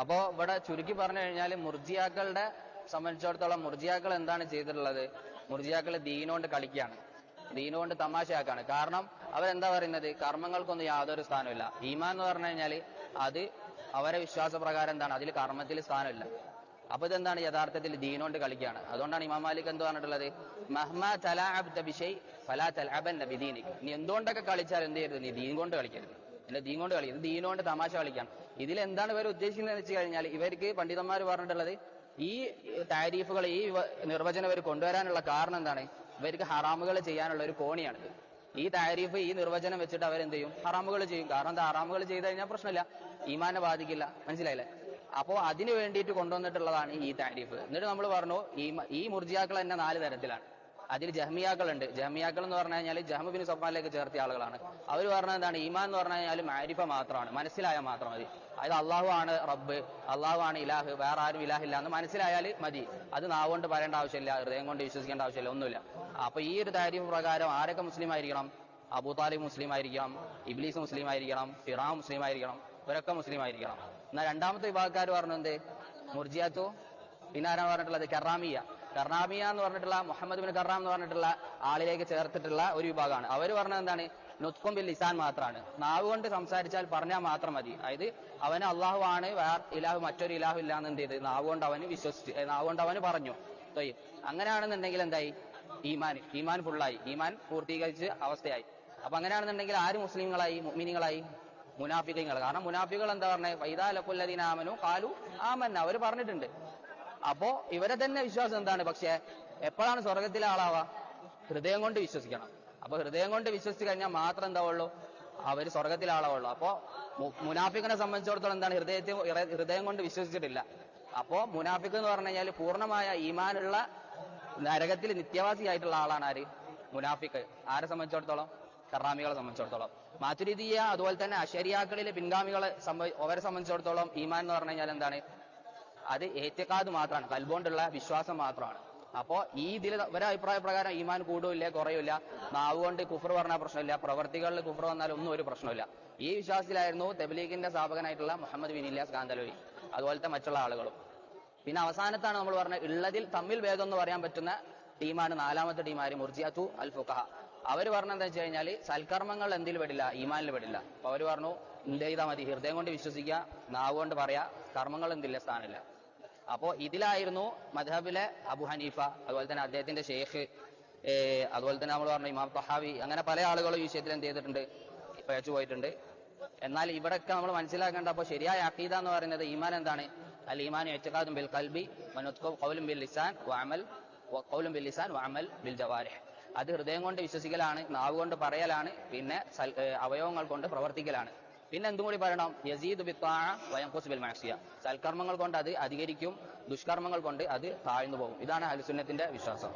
അപ്പോ ഇവിടെ ചുരുക്കി പറഞ്ഞു കഴിഞ്ഞാൽ മുർജിയാക്കളുടെ സംബന്ധിച്ചിടത്തോളം മുർജിയാക്കൾ എന്താണ് ചെയ്തിട്ടുള്ളത്? മുർജിയാക്കൾ ദീനോണ്ട് കളിക്കുകയാണ്. ദീനുകൊണ്ട് തമാശയാക്കാണ്. കാരണം അവരെന്താ പറയുന്നത്? കർമ്മങ്ങൾക്കൊന്നും യാതൊരു സ്ഥാനമില്ല ഈമാൻ എന്ന് പറഞ്ഞു കഴിഞ്ഞാൽ അത് അവരെ വിശ്വാസപ്രകാരം എന്താണ്? അതിൽ കർമ്മത്തിൽ സ്ഥാനമില്ല. അപ്പൊ ഇതെന്താണ്? യഥാർത്ഥത്തിൽ ദീനോണ്ട് കളിക്കുകയാണ്. അതുകൊണ്ടാണ് ഇമാം മാലിക് എന്ത് പറഞ്ഞിട്ടുള്ളത്? മഹ്മ തലാഅബ്ത ബിഷൈ ഫലാ തലാബൻ നബി ദീനിക് നീ എന്തുകൊണ്ടൊക്കെ കളിച്ചാൽ എന്ത് ചെയ്യരുത്? നീ ദീൻ കൊണ്ട് കളിക്കരുത്. അല്ല ദീൻ കൊണ്ട് കളി. ഇത് ദീനോണ്ട് തമാശ കളിക്കാണ് ഇതിൽ എന്താണ് ഇവർ ഉദ്ദേശിക്കുന്നത് വെച്ച് കഴിഞ്ഞാൽ ഇവർക്ക് പണ്ഡിതന്മാർ പറഞ്ഞിട്ടുള്ളത് ഈ താരീഫുകൾ ഈ നിർവചനം ഇവർ കൊണ്ടുവരാനുള്ള കാരണം എന്താണ്? ഇവർക്ക് ഹറാമുകൾ ചെയ്യാനുള്ള ഒരു കോണിയാണിത്. ഈ താരീഫ് ഈ നിർവചനം വെച്ചിട്ട് അവരെന്ത് ചെയ്യും ഹറാമുകൾ ചെയ്യും. കാരണം എന്താ? ഹറാമുകൾ ചെയ്ത് കഴിഞ്ഞാൽ പ്രശ്നമില്ല. ഈമാനെ ബാധിക്കില്ല. മനസ്സിലായില്ലേ? അപ്പോ അതിന് വേണ്ടിയിട്ട് കൊണ്ടുവന്നിട്ടുള്ളതാണ് ഈ താരീഫ്. എന്നിട്ട് നമ്മൾ പറഞ്ഞു ഈ ഈ മുർജിയാക്കൾ തന്നെ നാല് തരത്തിലാണ്. അതിൽ ജഹ്മിയാക്കളുണ്ട്. ജഹ്മിയാക്കൾ എന്ന് പറഞ്ഞു കഴിഞ്ഞാൽ ജഹ്മുബിൻ സഫാനിലേക്ക് ചേർത്തിയ ആളുകളാണ്. അവർ പറഞ്ഞത് എന്താണ്? ഈമാൻ എന്ന് പറഞ്ഞു കഴിഞ്ഞാൽ മാരിഫ മാത്രമാണ്. മനസ്സിലായാൽ മാത്രം മതി. അതായത് അള്ളാഹു ആണ് റബ്ബ് അള്ളാഹു ആണ് ഇലാഹ് വേറെ ആരും ഇലാഹില്ല എന്ന് മനസ്സിലായാൽ മതി. അത് നാവുകൊണ്ട് പറയേണ്ട ആവശ്യമില്ല ഹൃദയം കൊണ്ട് വിശ്വസിക്കേണ്ട ആവശ്യമില്ല ഒന്നുമില്ല. അപ്പൊ ഈ ഒരു താരിഫ് പ്രകാരം ആരൊക്കെ മുസ്ലിം ആയിരിക്കണം? അബൂ താലിബ് മുസ്ലിം ആയിരിക്കണം ഇബ്ലീസ് മുസ്ലിം ആയിരിക്കണം ഫിറാ മുസ്ലിം ആയിരിക്കണം ഇവരൊക്കെ മുസ്ലിം ആയിരിക്കണം. എന്നാൽ രണ്ടാമത്തെ വിഭാഗക്കാർ പറഞ്ഞത് മുർജിയാത്തു. പിന്നെ ആരാണ് പറഞ്ഞിട്ടുള്ളത്? കറാമിയ. കറാമിയ എന്ന് പറഞ്ഞിട്ടുള്ള മുഹമ്മദ് ബിൻ കറാം എന്ന് പറഞ്ഞിട്ടുള്ള ആളിലേക്ക് ചേർത്തിട്ടുള്ള ഒരു വിഭാഗമാണ്. അവർ പറഞ്ഞത് എന്താണ്? നുത്കും ബിൽ ലിസാൻ മാത്രമാണ് നാവ് കൊണ്ട് സംസാരിച്ചാൽ പറഞ്ഞാൽ മാത്രം മതി. അതായത് അവന് അള്ളാഹു ആണ് ഇലാഹു മറ്റൊരു ഇലാഹു ഇല്ല എന്ന് എന്ത് ചെയ്ത് നാവ് കൊണ്ട് അവന് വിശ്വസിച്ച് നാവ് കൊണ്ട് അവന് പറഞ്ഞു. അങ്ങനെയാണെന്നുണ്ടെങ്കിൽ എന്തായി? ഈമാൻ. ഈമാൻ ഫുള്ളായി. ഈമാൻ പൂർത്തീകരിച്ച് അവസ്ഥയായി. അപ്പൊ അങ്ങനെയാണെന്നുണ്ടെങ്കിൽ ആര് മുസ്ലിങ്ങളായി? മുഅ്മിനീങ്ങളായി? മുനാഫിക്കങ്ങൾ കാരണം മുനാഫികൾ എന്താ പറഞ്ഞത് വൈദാലക്കുല്ലദീന ആമനു കാലു ആമന്ന. അവർ പറഞ്ഞിട്ടുണ്ട്. അപ്പോ ഇവരെ തന്നെ വിശ്വാസം എന്താണ്? പക്ഷെ എപ്പോഴാണ് സ്വർഗത്തിലെ ആളാവാ ഹൃദയം കൊണ്ട് വിശ്വസിക്കണം. അപ്പൊ ഹൃദയം കൊണ്ട് വിശ്വസിച്ച് കഴിഞ്ഞാൽ മാത്രം എന്താവുള്ളൂ അവർ സ്വർഗത്തിലെ ആളാവുള്ളൂ. അപ്പോ മുനാഫിക്കിനെ സംബന്ധിച്ചിടത്തോളം എന്താണ്? ഹൃദയത്തെ ഹൃദയം കൊണ്ട് വിശ്വസിച്ചിട്ടില്ല. അപ്പോ മുനാഫിക്ക് എന്ന് പറഞ്ഞു കഴിഞ്ഞാൽ പൂർണമായ ഈമാനുള്ള നരകത്തിൽ നിത്യവാസിയായിട്ടുള്ള ആളാണ് ആര്? മുനാഫിക്ക്. ആരെ സംബന്ധിച്ചിടത്തോളം? കറാമികളെ സംബന്ധിച്ചിടത്തോളം. മാറ്റുരീതിയ അതുപോലെ തന്നെ അശരിയാക്കളിലെ പിൻഗാമികളെ സംബ- അവരെ സംബന്ധിച്ചിടത്തോളം ഈമാൻ എന്ന് പറഞ്ഞു കഴിഞ്ഞാൽ എന്താണ്? അത് ഏറ്റക്കാത് മാത്രമാണ് കൽബോണ്ടുള്ള വിശ്വാസം മാത്രമാണ്. അപ്പോ ഈ ഇതിൽ ഒരു അഭിപ്രായ പ്രകാരം ഈമാൻ കൂടുമില്ല കുറയില്ല നാവ് കൊണ്ട് കുഫർ പറഞ്ഞാൽ പ്രശ്നമില്ല പ്രവർത്തികളിൽ കുഫർ വന്നാൽ ഒന്നും ഒരു പ്രശ്നമില്ല. ഈ വിശ്വാസത്തിലായിരുന്നു തെബലീഗിന്റെ സ്ഥാപകനായിട്ടുള്ള മുഹമ്മദ് ബിൻ ഇല്ലാസ് കാന്തലോയി അതുപോലത്തെ മറ്റുള്ള ആളുകളും. പിന്നെ അവസാനത്താണ് നമ്മൾ പറഞ്ഞത് ഉള്ളതിൽ തമ്മിൽ ഭേദം എന്ന് പറയാൻ പറ്റുന്ന ടീമാണ് നാലാമത്തെ ടീമാര് മുർജിയാത്തു അൽ ഫുഖഹ അവർ പറഞ്ഞ എന്താ വെച്ച് കഴിഞ്ഞാൽ സൽക്കർമ്മങ്ങൾ എന്തിൽ പെടില്ല ഈമാനിൽ പെടില്ല. അപ്പൊ അവർ പറഞ്ഞു എന്ത് ചെയ്താൽ മതി ഹൃദയം കൊണ്ട് വിശ്വസിക്കുക നാവ് കൊണ്ട് പറയാ കർമ്മങ്ങൾ എന്തില്ല സ്ഥാനമില്ല. അപ്പോ ഇതിലായിരുന്നു മധബിലെ അബു ഹനീഫ അതുപോലെ തന്നെ അദ്ദേഹത്തിന്റെ ഷെയ്ഖ് അതുപോലെ തന്നെ നമ്മൾ പറഞ്ഞു ഇമാം തഹാവി അങ്ങനെ പല ആളുകളും ഈ വിഷയത്തിൽ എന്ത് ചെയ്തിട്ടുണ്ട് പഴച്ചു പോയിട്ടുണ്ട്. എന്നാൽ ഇവിടെയൊക്കെ നമ്മൾ മനസ്സിലാക്കേണ്ട അപ്പോൾ ശരിയായ അഖീദ എന്ന് പറയുന്നത് ഈമാൻ എന്താണ്? അൽ ഈമാൻ എച്ചക്കാദും ബിൽ കൽബി കൗലും ബിൽ ലിസാൻ വാമൽ കൗലും ബിൽ ലിസാൻ വാമൽ ബിൽ ജവാരിഹ്. അത് ഹൃദയം കൊണ്ട് വിശ്വസിക്കലാണ് നാവ് കൊണ്ട് പറയലാണ് പിന്നെ അവയവങ്ങൾ കൊണ്ട് പ്രവർത്തിക്കലാണ്. പിന്നെ എന്തും കൂടി പറയണം യസീദ് സൽക്കർമ്മങ്ങൾ കൊണ്ട് അത് അധികരിക്കും ദുഷ്കർമ്മങ്ങൾ കൊണ്ട് അത് താഴ്ന്നു പോകും. ഇതാണ് അഹ്ലുസുന്നത്തിന്റെ വിശ്വാസം.